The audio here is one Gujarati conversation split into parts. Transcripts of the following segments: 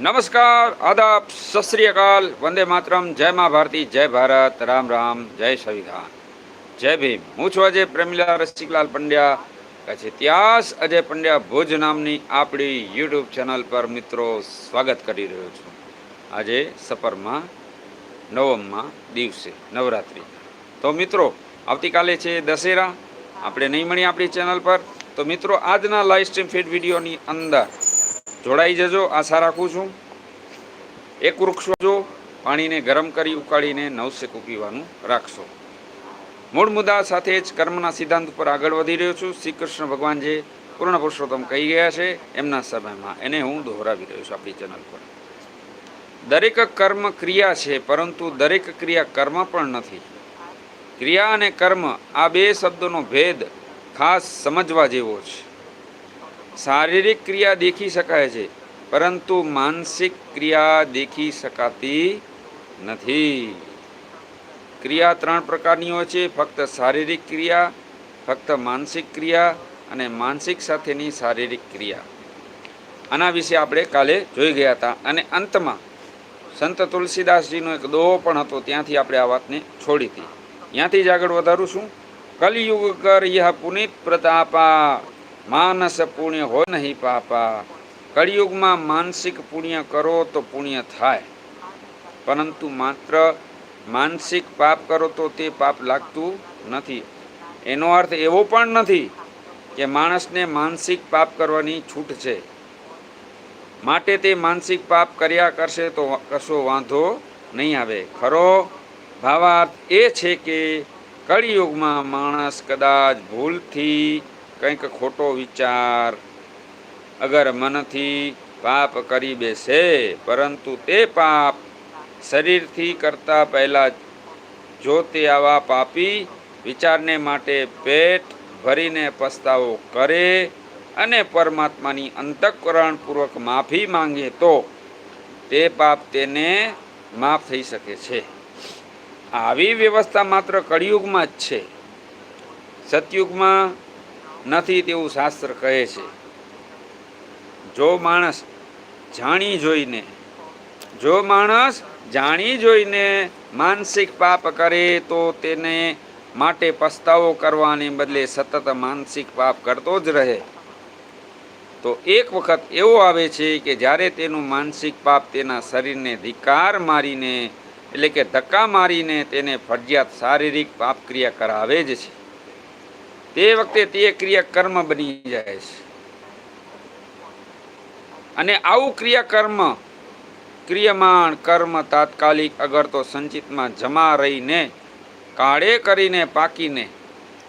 નમસ્કાર, આદાબ, સત અકાલ, વંદે માતરમ, જય મા ભારતી, જય ભારત, રામ રામ, જય સંવિધાન. જય ભીમ. હું છું અજય પ્રેમીલા, રસિકલાલ પંડ્યા કચ્છ ઇતિહાસ અજય પંડ્યા ભુજ નામની આપણી યુટ્યુબ ચેનલ પર મિત્રો સ્વાગત કરી રહ્યો છું. આજે સપરમાં નવમમાં દિવસે, નવરાત્રિ. તો મિત્રો, આવતીકાલે છે દશેરા. આપણે નહીં મળીએ આપણી ચેનલ પર? તો મિત્રો, આજના લાઈવ સ્ટ્રીમ ફીડ વિડીયોની અંદર જોડાઈ જજો, આશા રાખું છું. એક વૃક્ષ જો પાણીને ગરમ કરી ઉકાળીને નવસે પીવાનું રાખશો. મૂળ મુદ્દા સાથે જ કર્મના સિદ્ધાંત ઉપર આગળ વધી રહ્યો છું. શ્રી કૃષ્ણ ભગવાન જે પૂર્ણ પુરુષોત્તમ કહી ગયા છે, એમના સમયમાં એને હું દોહરાવી રહ્યો છું આપણી ચેનલ પર. દરેક કર્મ ક્રિયા છે, પરંતુ દરેક ક્રિયા કર્મ પણ નથી. ક્રિયા અને કર્મ આ બે શબ્દોનો ભેદ ખાસ સમજવા જેવો છે. શારીરિક ક્રિયા દેખી શકાય છે, પરંતુ માનસિક ક્રિયા દેખી શકાતી નથી. ક્રિયા ત્રણ પ્રકારની હોય છે, ફક્ત શારીરિક ક્રિયા, ફક્ત માનસિક ક્રિયા અને માનસિક સાથેની શારીરિક ક્રિયા. આના વિશે આપણે કાલે જોઈ ગયા હતા અને અંતમાં સંત તુલસીદાસજીનો એક દોહો પણ હતો, ત્યાંથી આપણે આ વાતને છોડી હતી. ત્યાંથી જ આગળ વધારું છું. કલયુગ કર યહ પુનિત પ્રતાપા માનસ પુણ્ય હોય નહીં પાપા. કળિયુગમાં માનસિક પુણ્ય કરો તો પુણ્ય થાય. પરંતુ માત્ર માનસિક પાપ કરો તો તે પાપ લાગતું નથી. એનો અર્થ એવો પણ નથી કે માણસને માનસિક પાપ કરવાની છૂટ છે. માટે તે માનસિક પાપ કર્યા કરશે તો કશો વાંધો નહીં આવે. ખરો? ભાવાર્થ એ છે કે કળિયુગમાં માણસ કદાચ ભૂલથી કંઈક ખોટો વિચાર. અગર મનથી પાપ કરી બેસે, પરંતુ તે પાપ શરીરથી કરતા પહેલાં જો તે આવા પાપી વિચારને માટે પેટ ભરીને પસ્તાવો કરે અને પરમાત્માની અંતઃકરણપૂર્વક માફી માંગે, તો તે પાપ તેને માફ થઈ શકે છે. આવી વ્યવસ્થા માત્ર કળિયુગમાં જ છે. સતયુગમાં નથી તેવું શાસ્ત્ર કહે છે. જો માણસ જાણી જોઈને, જો માણસ જાણી જોઈને માનસિક પાપ કરે તો તેને માટે પસ્તાવો કરવાને બદલે સતત માનસિક પાપ કરતો જ રહે. તો એક વખત એવો આવે છે કે જ્યારે તેનું માનસિક પાપ તેના શરીરને ધિકાર મારીને, એટલે કે ધક્કા મારીને તેને ફરજિયાત શારીરિક પાપ ક્રિયા કરાવે જ છે. તે વખતે તે ક્રિયા કર્મ બની જાય છે. અને આવું ક્રિયા કર્મ ક્રિયમાણ કર્મ તાત્કાલિક અગર તો સંચિતમાં જમા રહીને, કાળે કરીને પાકીને,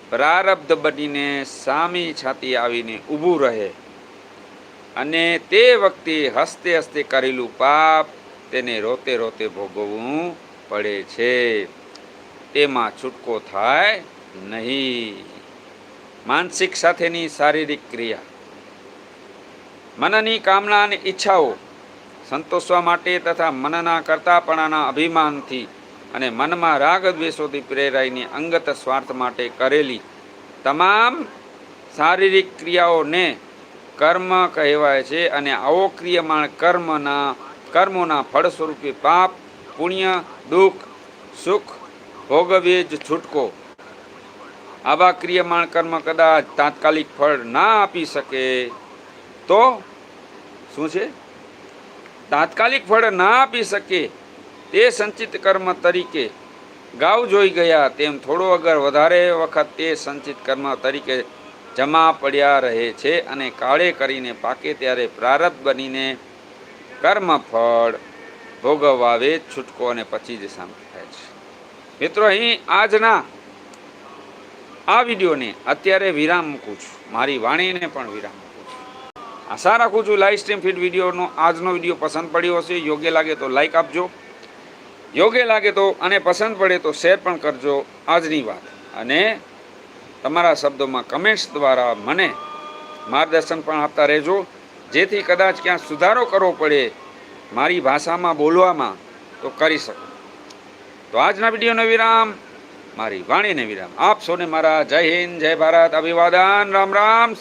પ્રારબ્ધ બનીને સામી છાતી આવીને ઊભું રહે. અને તે વખતે હસ્તે હસ્તે કરેલું પાપ તેને રોતે રોતે ભોગવવું પડે છે. તેમાં છૂટકો થાય નહીં. માનસિક સાથેની શારીરિક ક્રિયા. મનની કામના અને ઈચ્છાઓ સંતોષવા માટે તથા મનના કરતાપણાના અભિમાનથી અને મનમાં રાગ દ્વેષોથી પ્રેરાઈને અંગત સ્વાર્થ માટે કરેલી તમામ શારીરિક ક્રિયાઓને કર્મ કહેવાય છે અને આવો ક્રિયમાણ કર્મના, કર્મોના ફળ સ્વરૂપે પાપ, પુણ્ય, દુઃખ, સુખ ભોગવીએ જ છૂટકો. આવા ક્રિયમાણ કર્મ કદાચ તાત્કાલિક ફળ ના આપી શકે, તો શું છે? તાત્કાલિક ફળ ના આપી શકે તે સંચિત કર્મ તરીકે ગાવ જોઈ ગયા તેમ થોડો અગર વધારે વખત તે સંચિત કર્મ તરીકે જમા પડ્યા રહે છે અને કાળે કરીને પાકે ત્યારે પ્રારબ્ધ બનીને કર્મ ફળ ભોગવાવે, છૂટકો અને પછી જ શાંત થાય છે. મિત્રો, અહીં આજના આ વિડીયોને અત્યારે વિરામ મૂકું છું. મારી વાણીને પણ વિરામ મૂકું છું. આશા રાખું છું લાઈવ સ્ટ્રીમ ફીડ વિડીયોનો આજનો વીડિયો પસંદ પડ્યો હશે. યોગ્ય લાગે તો લાઈક આપજો. યોગ્ય લાગે તો અને પસંદ પડે તો શેર પણ કરજો. આજની વાત. અને તમારા શબ્દોમાં કમેન્ટ્સ દ્વારા મને માર્ગદર્શન પણ આપતા રહેજો. જેથી કદાચ ક્યાં સુધારો કરવો પડે મારી ભાષામાં બોલવામાં તો કરી શકો. તો આજના વિડીયોનો વિરામ. મારી વાણીને વિરામ. આપ સૌને મારા જય હિન્દ, જય ભારત, અભિવાદન. રામ રામ.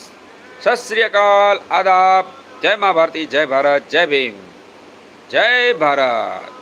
સત અકાલ. આદાબ. જય મા ભારતી જય ભારત. જય ભીમ. જય ભારત.